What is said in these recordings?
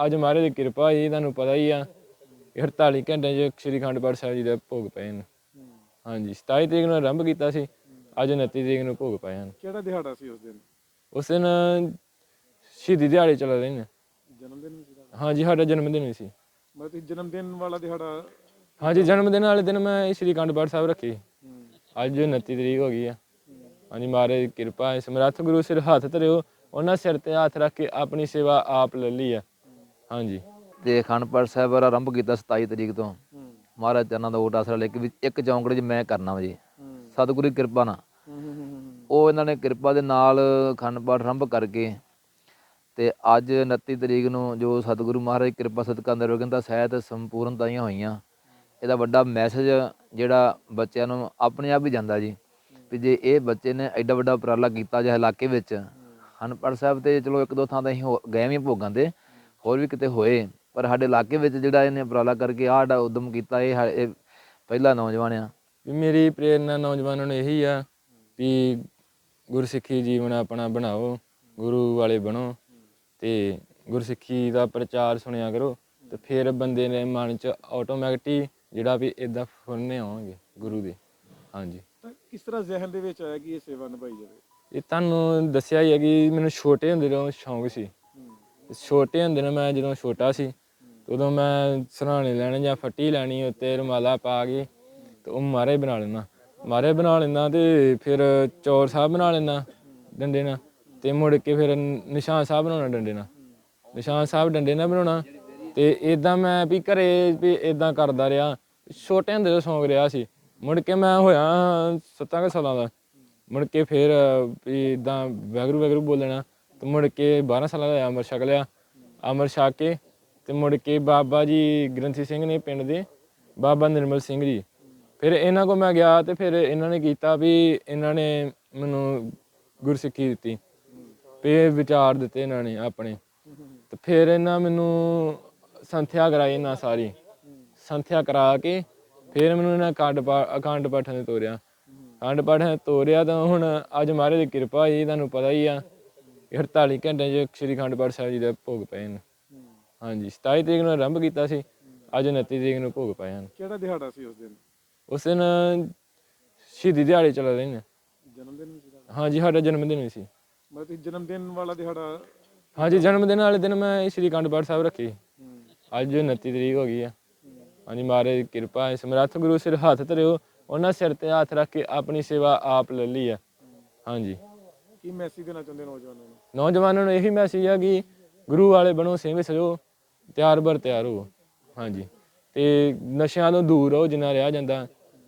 ਅੱਜ ਮਹਾਰਾਜ ਦੀ ਕਿਰਪਾ ਜੀ ਤੁਹਾਨੂੰ ਪਤਾ ਹੀ ਆ ਕਿ 48 ਘੰਟੇ 'ਚ ਸ੍ਰੀ ਅਖੰਡ ਪਾਠ ਸਾਹਿਬ ਜੀ ਦੇ ਭੋਗ ਪਏ ਨੇ ਹਾਂਜੀ 27 ਤਰੀਕ ਨੂੰ ਆਰੰਭ ਕੀਤਾ ਸੀ ਅੱਜ 29 ਤਰੀਕ ਨੂੰ ਭੋਗ ਪਏ ਹਨ। ਕਿਹੜਾ ਦਿਹਾੜਾ ਸੀ ਉਸ ਦਿਨ? ਉਸ ਦਿਨ ਸ਼ਹੀਦੀ ਦਿਹਾੜੇ ਚੱਲ ਰਹੇ ਨੇ। ਜਨਮ ਦਿਨ ਸੀ? ਹਾਂਜੀ ਸਾਡਾ ਜਨਮ ਦਿਨ ਵੀ ਸੀ। ਮਤਲਬ ਤੁਸੀਂ ਜਨਮ ਦਿਨ ਵਾਲਾ ਦਿਹਾੜਾ ਹਾਂਜੀ ਜਨਮ ਦਿਨ ਵਾਲੇ ਦਿਨ ਮੈਂ ਸ੍ਰੀ ਅਖੰਡ ਪਾਠ ਸਾਹਿਬ ਰੱਖੀ ਅੱਜ 29 ਤਰੀਕ ਹੋ ਗਈ ਆ। ਹਾਂਜੀ ਮਹਾਰਾਜ ਦੀ ਕਿਰਪਾ ਸਮਰੱਥ ਗੁਰੂ ਸਿਰ ਹੱਥ ਧਰਿਓ ਉਹਨਾਂ ਸਿਰ ਤੇ ਹੱਥ ਰੱਖ ਕੇ ਆਪਣੀ ਸੇਵਾ ਆਪ ਲੈ ਲਈ ਆ। ਹਾਂਜੀ। ਤੇ ਅਖੰਡ ਪਾਠ ਸਾਹਿਬ ਦਾ ਆਰੰਭ ਕੀਤਾ 27 ਤਰੀਕ ਤੋਂ। ਮਹਾਰਾਜ ਚਰਨਾਂ ਦਾ ਓਟ ਆਸਰਾ ਲੈ ਕੇ ਵੀ ਇੱਕ ਚੌਂਕੜੇ 'ਚ ਮੈਂ ਕਰਨਾ ਵਾ ਜੀ। ਸਤਿਗੁਰੂ ਦੀ ਕਿਰਪਾ ਨਾਲ। ਉਹ ਇਹਨਾਂ ਨੇ ਕਿਰਪਾ ਦੇ ਨਾਲ ਅਖੰਡ ਪਾਠ ਆਰੰਭ ਕਰਕੇ ਤੇ ਅੱਜ 29 ਤਰੀਕ ਨੂੰ ਜੋ ਸਤਿਗੁਰੂ ਮਹਾਰਾਜ ਦੀ ਕਿਰਪਾ ਸਦਕਾ ਨਿਰਵਿਘਨ ਸਹਿਤ ਸੰਪੂਰਨਤਾਈਆਂ ਹੋਈਆਂ ਇਹਦਾ ਵੱਡਾ ਮੈਸੇਜ ਜਿਹੜਾ ਬੱਚਿਆਂ ਨੂੰ ਆਪਣੇ ਆਪ ਹੀ ਜਾਂਦਾ ਜੀ। ਵੀ ਜੇ ਇਹ ਬੱਚੇ ਨੇ ਐਡਾ ਵੱਡਾ ਉਪਰਾਲਾ ਕੀਤਾ ਜਾਂ ਇਲਾਕੇ ਵਿੱਚ ਹਨਪੜ ਸਾਹਿਬ ਤੇ ਚਲੋ ਇੱਕ ਦੋ ਥਾਂ ਤਾਂ ਅਸੀਂ ਹੋ- ਗਏ ਵੀ ਭੋਗਾਂ ਤੇ ਹੋਰ ਵੀ ਕਿਤੇ ਹੋਏ ਪਰ ਸਾਡੇ ਇਲਾਕੇ ਵਿੱਚ ਜਿਹੜਾ ਇਹਨੇ ਉਪਰਾਲਾ ਕਰਕੇ ਆਹ ਜਿਹੜਾ ਉਦਮ ਕੀਤਾ ਇਹ ਹਾ- ਇਹ ਪਹਿਲਾ ਨੌਜਵਾਨ ਆ। ਵੀ ਮੇਰੀ ਪ੍ਰੇਰਨਾ ਨੌਜਵਾਨਾਂ ਨੂੰ ਇਹੀ ਆ ਵੀ ਗੁਰਸਿੱਖੀ ਜੀਵਨ ਆਪਣਾ ਬਣਾਓ ਗੁਰੂ ਵਾਲੇ ਬਣੋ ਤੇ ਗੁਰਸਿੱਖੀ ਦਾ ਪ੍ਰਚਾਰ ਸੁਣਿਆ ਕਰੋ ਤੇ ਫਿਰ ਬੰਦੇ ਦੇ ਮਨ 'ਚ ਆਟੋਮੈਟਿਕ ਜਿਹੜਾ ਵੀ ਇਦਾਂ ਫੁਰਨੇ ਆਉਣਗੇ ਗੁਰੂ ਦੇ। ਹਾਂਜੀ। ਤਾਂ ਕਿਸ ਤਰ੍ਹਾਂ ਜ਼ਿਹਨ ਦੇ ਵਿੱਚ ਆਇਆ ਕਿ ਇਹ ਸੇਵਾ ਨਿਭਾਈ ਜਾਵੇ? ਇਹ ਤੁਹਾਨੂੰ ਦੱਸਿਆ ਹੀ ਹੈ ਕਿ ਮੈਨੂੰ ਛੋਟੇ ਹੁੰਦੇ ਤੋਂ ਸ਼ੌਂਕ ਸੀ। ਛੋਟੇ ਹੁੰਦੇ ਨੇ ਮੈਂ ਜਦੋਂ ਛੋਟਾ ਸੀ, ਉਦੋਂ ਮੈਂ ਸਰਾਣੇ ਲੈਣੇ ਜਾਂ ਫੱਟੀ ਲੈਣੀ, ਉੱਤੇ ਰੁਮਾਲਾ ਪਾ ਕੇ ਤੇ ਉਹ ਮਾਰੇ ਬਣਾ ਲੈਣਾ ਮਾਰੇ ਬਣਾ ਲੈਣਾ ਤੇ ਫਿਰ ਚੌਰ ਸਾਹਿਬ ਬਣਾ ਲੈਣਾ ਡੰਡੇ ਨਾਲ ਤੇ ਮੁੜ ਕੇ ਫਿਰ ਨਿਸ਼ਾਨ ਸਾਹਿਬ ਬਣਾਉਣਾ ਡੰਡੇ ਨਾਲ। ਨਿਸ਼ਾਨ ਸਾਹਿਬ ਡੰਡੇ ਨਾਲ ਬਣਾਉਣਾ ਤੇ ਇਦਾਂ ਮੈਂ ਵੀ ਘਰੇ ਵੀ ਇਦਾਂ ਕਰਦਾ ਰਿਹਾ। ਛੋਟੇ ਹੁੰਦੇ ਤੋਂ ਸ਼ੌਂਕ ਰਿਹਾ ਸੀ। ਮੁੜ ਕੇ ਮੈਂ ਹੋਇਆ 7 ਸਾਲਾਂ ਦਾ। ਮੁੜ ਕੇ ਫਿਰ ਵੀ ਇਦਾਂ ਵੈਗਰੂ ਵੈਗਰੂ ਬੋਲਣਾ। ਤੇ ਮੁੜ ਕੇ 12 ਸਾਲਾਂ ਦਾ ਹੋਇਆ ਅਮਰ ਛਕ ਲਿਆ। ਅੰਮ੍ਰਿਤ ਛਕ ਕੇ ਤੇ ਮੁੜ ਕੇ ਬਾਬਾ ਜੀ ਗ੍ਰੰਥੀ ਸਿੰਘ ਨੇ ਪਿੰਡ ਦੇ ਬਾਬਾ ਨਿਰਮਲ ਸਿੰਘ ਜੀ। ਫਿਰ ਇਹਨਾਂ ਕੋ ਮੈਂ ਗਿਆ ਤੇ ਫਿਰ ਇਹਨਾਂ ਨੇ ਕੀਤਾ ਵੀ ਇਹਨਾਂ ਨੇ ਮੈਨੂੰ ਗੁਰਸਿੱਖੀ ਦਿੱਤੀ। ਵੀ ਵਿਚਾਰ ਦਿੱਤੇ ਇਹਨਾਂ ਨੇ ਆਪਣੇ। ਤੇ ਫਿਰ ਇਹਨਾਂ ਮੈਨੂੰ ਸੰਥਿਆ ਕਰਾਈ ਇਹਨਾਂ ਸਾਰੀ। ਸੰਥਿਆ ਕਰਾ ਕੇ ਫਿਰ ਮੈਨੂੰ ਇਹਨਾਂ ਅਖੰਡ ਪਾ, ਅਖੰਡ ਪਾਠਾਂ ਦੇ ਤੋਰਿਆ। ਅਖੰਡ ਪਾਠਾਂ ਤੋਰਿਆ ਤਾਂ ਹੁਣ ਅੱਜ ਮਹਾਰਾਜ ਦੀ ਕਿਰਪਾ ਜੀ, ਤੁਹਾਨੂੰ ਪਤਾ ਹੀ ਆ। ਕਿ 48 ਘੰਟੇ 'ਚ ਸ੍ਰੀ ਅਖੰਡ ਪਾਠ ਸਾਹਿਬ ਜੀ ਦੇ ਭੋਗ ਪਏ ਨੇ ਹਾਂਜੀ 27 ਤਰੀਕ ਨੂੰ ਆਰੰਭ ਕੀਤਾ ਸੀ ਅੱਜ 29 ਤਰੀਕ ਨੂੰ ਭੋਗ ਪਏ ਹਨ। ਕਿਹੜਾ ਦਿਹਾੜਾ ਸੀ ਉਸ ਦਿਨ? ਉਸ ਦਿਨ ਸ਼ਹੀਦੀ ਦਿਹਾੜੇ ਚੱਲ ਰਹੇ ਨੇ। ਜਨਮ ਦਿਨ ਵੀ? ਹਾਂਜੀ ਸਾਡਾ ਜਨਮ ਦਿਨ ਵੀ ਸੀ। ਮਤਲਬ ਤੁਸੀਂ ਜਨਮ ਦਿਨ ਵਾਲਾ ਦਿਹਾੜਾ ਹਾਂਜੀ ਜਨਮ ਦਿਨ ਵਾਲੇ ਦਿਨ ਮੈਂ ਸ੍ਰੀ ਅਖੰਡ ਪਾਠ ਸਾਹਿਬ ਰੱਖੀ। ਅੱਜ 29 ਤਰੀਕ ਹੋ ਗਈ ਆ। ਹਾਂਜੀ ਮਹਾਰਾਜ ਦੀ ਕਿਰਪਾ ਹੈ। ਸਮਰੱਥ ਗੁਰੂ ਸਿਰ ਹੱਥ ਧਰਿਓ ਉਹਨਾਂ ਸਿਰ ਤੇ ਹੱਥ ਰੱਖ ਕੇ ਆਪਣੀ ਸੇਵਾ ਆਪ ਲੈ ਲਈ ਆ। ਹਾਂਜੀ। ਕੀ ਮੈਸੇਜ ਦੇਣਾ ਚਾਹੁੰਦੇ ਨੌਜਵਾਨਾਂ ਨੂੰ? ਨੌਜਵਾਨਾਂ ਨੂੰ ਇਹੀ ਮੈਸੇਜ ਆ ਕਿ ਗੁਰੂ ਵਾਲੇ ਬਣੋ ਸਿੰਘ ਸਜੋ ਤਿਆਰ ਬਰ ਤਿਆਰ ਹੋ। ਹਾਂਜੀ। ਤੇ ਨਸ਼ਿਆਂ ਤੋਂ ਦੂਰ ਰਹੋ ਜਿੰਨਾ ਰਿਹਾ ਜਾਂਦਾ।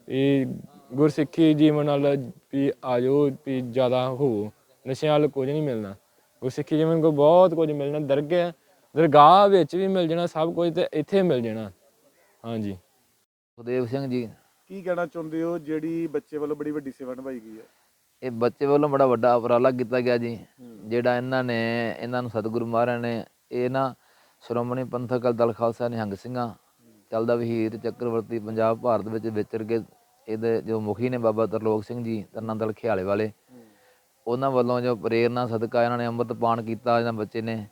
ਇਹ ਗੁਰਸਿੱਖੀ ਜੀਵਨ ਨਾਲ ਵੀ ਆਜੋ ਵੀ ਜ਼ਿਆਦਾ ਹੋ। ਨਸ਼ਿਆਂ ਨਾਲ ਕੁਝ ਨਹੀਂ ਮਿਲਣਾ। ਗੁਰਸਿੱਖੀ ਜੀਵਨ ਕੋ ਬਹੁਤ ਕੁਝ ਮਿਲਣਾ। ਦਰਗਾਹ ਦਰਗਾਹ ਵਿੱਚ ਵੀ ਮਿਲ ਜਾਣਾ ਸਭ ਕੁਝ ਤੇ ਇੱਥੇ ਮਿਲ ਜਾਣਾ। ਹਾਂਜੀ। ਸੁਖਦੇਵ ਸਿੰਘ ਜੀ। ਕੀ ਕਹਿਣਾ ਚਾਹੁੰਦੇ ਹੋ? ਜਿਹੜੀ ਬੱਚੇ ਵੱਲੋਂ ਬੜੀ ਵੱਡੀ ਸੇਵਾ ਨਿਭਾਈ ਗਈ ਹੈ। ਇਹ ਬੱਚੇ ਵੱਲੋਂ ਬੜਾ ਵੱਡਾ ਉਪਰਾਲਾ ਕੀਤਾ ਗਿਆ ਜੀ। ਜਿਹੜਾ ਇਹਨਾਂ ਨੇ ਇਹਨਾਂ ਨੂੰ ਸਤਿਗੁਰੂ ਮਹਾਰਾਜ ਨੇ ਇਹ ਨਾ ਸ਼੍ਰੋਮਣੀ ਪੰਥਕ ਦਲ ਖਾਲਸਾ ਨਿਹੰਗ ਸਿੰਘਾਂ ਚੱਲਦਾ ਵਹੀਰ ਚੱਕਰਵਰਤੀ ਪੰਜਾਬ ਭਾਰਤ ਵਿੱਚ ਵਿਚਰ ਕੇ ਇਹਦੇ ਜੋ ਮੁਖੀ ਨੇ ਬਾਬਾ ਤਰਲੋਕ ਸਿੰਘ ਜੀ ਤਰਨਾ ਦਲ ਖਿਆਲੇ ਵਾਲੇ। ਉਹਨਾਂ ਵੱਲੋਂ ਜੋ ਪ੍ਰੇਰਨਾ ਸਦਕਾ ਇਹਨਾਂ ਨੇ ਅੰਮ੍ਰਿਤ ਪਾਨ ਕੀਤਾ ਇਹਨਾਂ ਬੱਚੇ ਨੇ।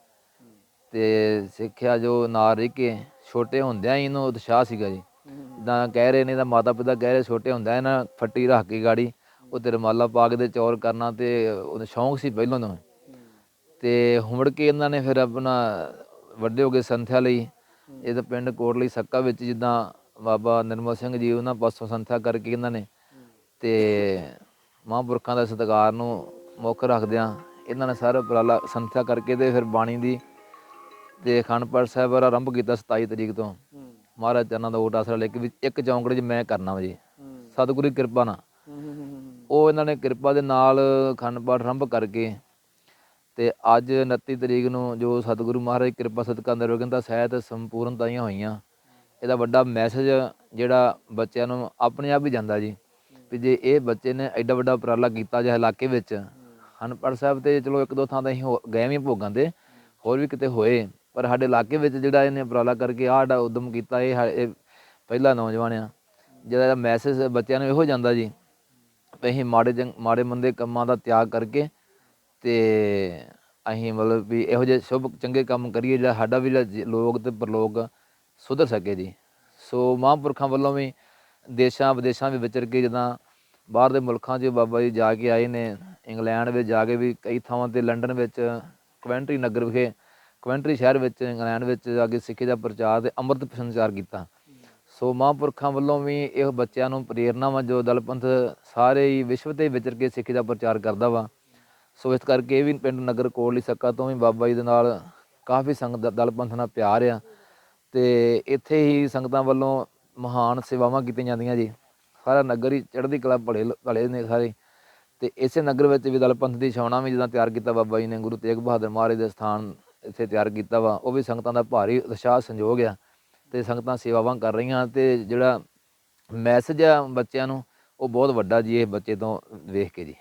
ਤੇ ਸਿੱਖਿਆ ਜੋ ਨਾ ਰਹਿ ਕੇ ਛੋਟੇ ਹੁੰਦਿਆਂ ਹੀ ਇਹਨੂੰ ਉਤਸ਼ਾਹ ਸੀਗਾ ਜੀ। ਜਿੱਦਾਂ ਕਹਿ ਰਹੇ ਨੇ ਤਾਂ ਮਾਤਾ ਪਿਤਾ ਕਹਿ ਰਹੇ ਛੋਟੇ ਹੁੰਦਿਆਂ ਇਹਨਾਂ ਫੱਟੀ ਰੱਖ ਕੇ ਗਾੜੀ। ਉਹ ਤੇ ਰਮਾਲਾ ਪਾ ਕੇ ਤੇ ਚੌਰ ਕਰਨਾ ਤੇ ਉਹਦਾ ਸ਼ੌਂਕ ਸੀ ਪਹਿਲਾਂ ਤੋਂ। ਤੇ ਹੁਮੜ ਕੇ ਇਹਨਾਂ ਨੇ ਫਿਰ ਆਪਣਾ ਵੱਡੇ ਹੋ ਕੇ ਸੰਥਿਆ ਲਈ। ਇਹ ਤਾਂ ਪਿੰਡ ਕੋਟਲੀ ਸੱਕਾ ਵਿੱਚ ਜਿੱਦਾਂ ਬਾਬਾ ਨਿਰਮਲ ਸਿੰਘ ਜੀ ਉਹਨਾਂ ਪਾਸੋਂ ਸੰਥਿਆ ਕਰਕੇ ਇਹਨਾਂ ਨੇ। ਤੇ ਮਹਾਂਪੁਰਖਾਂ ਦਾ ਸਤਿਕਾਰ ਨੂੰ ਮੁੱਖ ਰੱਖਦਿਆਂ ਇਹਨਾਂ ਨੇ ਸਾਰਾ ਉਪਰਾਲਾ ਸੰਥਿਆ ਕਰਕੇ ਤੇ ਫਿਰ ਬਾਣੀ ਦੀ ਤੇ ਅਖੰਡ ਪਾਠ ਸਾਹਿਬ ਦਾ ਆਰੰਭ ਕੀਤਾ 27 ਤਰੀਕ ਤੋਂ। ਮਹਾਰਾਜ ਚਰਨਾਂ ਦਾ ਓਟ ਆਸਰਾ ਲੈ ਕੇ ਵੀ ਇੱਕ ਚੌਂਕੜੇ 'ਚ ਮੈਂ ਕਰਨਾ ਵਾ ਜੀ। ਸਤਿਗੁਰੂ ਦੀ ਕਿਰਪਾ ਨਾਲ। ਉਹ ਇਹਨਾਂ ਨੇ ਕਿਰਪਾ ਦੇ ਨਾਲ ਅਖੰਡ ਪਾਠ ਆਰੰਭ ਕਰਕੇ ਤੇ ਅੱਜ 29 ਤਰੀਕ ਨੂੰ ਜੋ ਸਤਿਗੁਰੂ ਮਹਾਰਾਜ ਦੀ ਕਿਰਪਾ ਸਦਕਾ ਨਿਰਵਿਘਨ ਸਹਿਤ ਸੰਪੂਰਨਤਾਈਆਂ ਹੋਈਆਂ, ਇਹਦਾ ਵੱਡਾ ਮੈਸੇਜ ਜਿਹੜਾ ਬੱਚਿਆਂ ਨੂੰ ਆਪਣੇ ਆਪ ਹੀ ਜਾਂਦਾ ਜੀ, ਵੀ ਜੇ ਇਹ ਬੱਚੇ ਨੇ ਐਡਾ ਵੱਡਾ ਉਪਰਾਲਾ ਕੀਤਾ ਜਾਂ ਇਲਾਕੇ ਵਿੱਚ ਹਨਪੜ ਸਾਹਿਬ ਤੇ ਚਲੋ ਇੱਕ ਦੋ ਥਾਂ ਤਾਂ ਅਸੀਂ ਹੋ- ਗਏ ਵੀ ਭੋਗਾਂ ਦੇ ਹੋਰ ਵੀ ਕਿਤੇ ਹੋਏ, ਪਰ ਸਾਡੇ ਇਲਾਕੇ ਵਿੱਚ ਜਿਹੜਾ ਇਹਨੇ ਉਪਰਾਲਾ ਕਰਕੇ ਆਹ ਜਿਹੜਾ ਉਦਮ ਕੀਤਾ, ਇਹ ਪਹਿਲਾ ਨੌਜਵਾਨ ਆ ਜਿਹਦਾ ਮੈਸੇਜ ਬੱਚਿਆਂ ਨੂੰ ਇਹੋ ਜਾਂਦਾ ਜੀ ਅਸੀਂ ਮਾੜੇ ਜੰਗ, ਮਾੜੇ ਮੰਦੇ ਕੰਮਾਂ ਦਾ ਤਿਆਗ ਕਰਕੇ ਤੇ ਅਸੀਂ ਮਤਲਬ ਵੀ ਇਹੋ ਜਿਹੇ ਸ਼ੁਭ, ਚੰਗੇ ਕੰਮ ਕਰੀਏ ਜਿਹੜਾ ਸਾਡਾ ਵੀ ਜਿਹੜਾ ਜ- ਲੋਕ ਤੇ ਪਰਲੋਕ ਸੁਧਰ ਸਕੇ ਜੀ। ਸੋ ਮਹਾਂਪੁਰਖਾਂ ਵੱਲੋਂ ਵੀ ਦੇਸ਼ਾਂ, ਵਿਦੇਸ਼ਾਂ ਵਿੱਚ ਵਿਚਰ ਕੇ ਜਿੱਦਾਂ ਬਾਹਰ ਦੇ ਮੁਲਕਾਂ 'ਚ ਬਾਬਾ ਜੀ ਜਾ ਕੇ ਆਏ ਨੇ, ਇੰਗਲੈਂਡ ਵਿੱਚ ਜਾ ਕੇ ਵੀ ਕਈ ਥਾਵਾਂ ਤੇ ਲੰਡਨ ਵਿੱਚ, ਕਵੈਂਟਰੀ ਨਗਰ ਵਿਖੇ, ਕਵੈਂਟਰੀ ਸ਼ਹਿਰ ਵਿੱਚ, ਇੰਗਲੈਂਡ ਵਿੱਚ ਜਾ ਕੇ ਸਿੱਖੀ ਦਾ ਪ੍ਰਚਾਰ ਤੇ ਅੰਮ੍ਰਿਤ ਸੰਚਾਰ ਕੀਤਾ। ਸੋ ਮਹਾਂਪੁਰਖਾਂ ਵੱਲੋਂ ਵੀ ਇਹ ਬੱਚਿਆਂ ਨੂੰ ਪ੍ਰੇਰਨਾ ਵਾ, ਜੋ ਦਲਪੰਥ ਸਾਰੇ ਹੀ ਵਿਸ਼ਵ ਤੇ ਵਿਚਰ ਕੇ ਸਿੱਖੀ ਦਾ ਪ੍ਰਚਾਰ ਕਰਦਾ ਵਾ। ਸੋ ਇਸ ਕਰਕੇ ਇਹ ਵੀ ਪਿੰਡ ਨਗਰ ਕੋਟਲੀ ਸੱਕਾ ਤੋਂ ਵੀ ਬਾਬਾ ਜੀ ਦੇ ਨਾਲ ਕਾਫੀ ਸੰਗਤ ਦਾ, ਦਲਪੰਥ ਨਾਲ ਪਿਆਰ ਆ। ਤੇ ਇੱਥੇ ਹੀ ਸੰਗਤਾਂ ਵੱਲੋਂ ਮਹਾਨ ਸੇਵਾਵਾਂ ਕੀਤੀਆਂ ਜਾਂਦੀਆਂ ਜੀ। ਸਾਰਾ ਨਗਰ ਹੀ ਚੜ੍ਹਦੀ ਕਲਾ ਭਲੇ ਭਲੇ ਨੇ ਸਾਰੇ। ਤੇ ਇਸੇ ਨਗਰ ਵਿੱਚ ਵੀ ਦਲਪੰਥ ਦੀ ਛਾਉਣਾ ਵੀ ਜਿੱਦਾਂ ਤਿਆਰ ਕੀਤਾ ਬਾਬਾ ਜੀ ਨੇ, ਗੁਰੂ ਤੇਗ ਬਹਾਦਰ ਮਹਾਰਾਜ ਦੇ ਸਥਾਨ ਇੱਥੇ ਤਿਆਰ ਕੀਤਾ ਵਾ, ਉਹ ਵੀ ਸੰਗਤਾਂ ਦਾ ਭਾਰੀ ਉਤਸ਼ਾਹ, ਸੰਯੋਗ ਆ। ਤੇ ਸੰਗਤਾਂ ਸੇਵਾਵਾਂ ਕਰ ਰਹੀਆਂ ਤੇ ਜਿਹੜਾ ਮੈਸੇਜ ਆ ਬੱਚਿਆਂ ਨੂੰ, ਉਹ ਬਹੁਤ ਵੱਡਾ ਜੀ, ਇਹ ਬੱਚੇ ਤੋਂ ਵੇਖ ਕੇ ਜੀ।